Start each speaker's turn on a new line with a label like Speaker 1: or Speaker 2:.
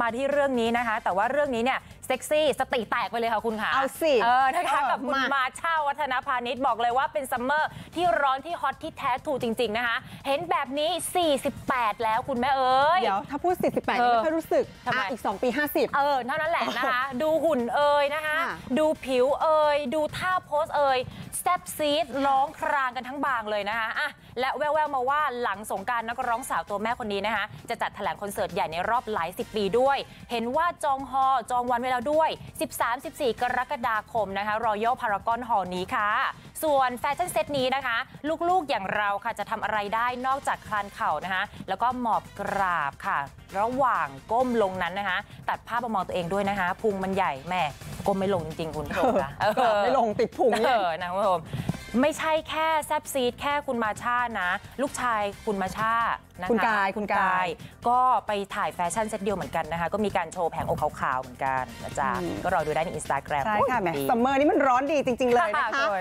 Speaker 1: มาที่เรื่องนี้นะคะ แต่ว่าเรื่องนี้เนี่ย เซ็กซี่สติแตกไปเลยค่ะคุณค่ะ
Speaker 2: เอาสิ
Speaker 1: เออนะคะ
Speaker 2: เออ
Speaker 1: กับคุณ
Speaker 2: มา
Speaker 1: มาชาวัฒนพาณิชย์บอกเลยว่าเป็นซัมเมอร์ที่ร้อนที่ฮอตที่แท้ทรูจริง ๆนะคะ เห็นแบบนี้ 48 แล้วคุณแม่เอ้ย
Speaker 2: เดี๋ยวถ้าพูด 48
Speaker 1: เออ
Speaker 2: ไม่ค่อยรู้สึก
Speaker 1: ทำไม
Speaker 2: อะอีก 2 ปี 50
Speaker 1: เออเท่านั้นแหละนะคะ ดูหุ่นเอ่ยนะคะ
Speaker 2: ค่ะ
Speaker 1: ดูผิวเอ่ยดูท่าโพสเอ่ยแซบซีดร้องครางกันทั้งบางเลยนะคะอะและแววๆมาว่าหลังสงกรารนักร้องสาวตัวแม่คนนี้นะคะ จะจัดแถลงคอนเสิร์ตใหญ่ในรอบหลายสิบปีด้วย เห็นว่าจองฮอลล์จองวันไว้แล้วด้วย 13-14 กรกฎาคมนะคะรอยัลพารากอนฮอลล์นี้ค่ะ ส่วนแฟชั่นเซตนี้นะคะ ลูกๆอย่างเราค่ะจะทำอะไรได้นอกจากคลานเข่านะคะ แล้วก็หมอบกราบค่ะ ระหว่างก้มลงนั้นนะคะ ตัดภาพมามองตัวเองด้วยนะคะ พุงมันใหญ่แม่ก้มไม่ลงจริงๆคุณผู้ชมนะ
Speaker 2: เออไม่ลงติดพุง
Speaker 1: เอ
Speaker 2: เนี่ย
Speaker 1: อนะคุณผู้ชม ไม่ใช่แค่แซบซีดแค่คุณมาชานะ ลูกชายคุณมาชานะคะ
Speaker 2: คุณกายคุณกาย
Speaker 1: ก็ไปถ่ายแฟชั่นเซตเดียวเหมือนกันนะคะ ก็มีการโชว์แผงอกขาวๆเหมือนกันนะจ๊ะ
Speaker 2: อืม
Speaker 1: ก็รอดูได้ในอินสตาแกรม
Speaker 2: ใช่ค่ะแหมซัมเมอร์นี่มันร้อนดีจริง ๆ เลยนะคะ
Speaker 1: คุณ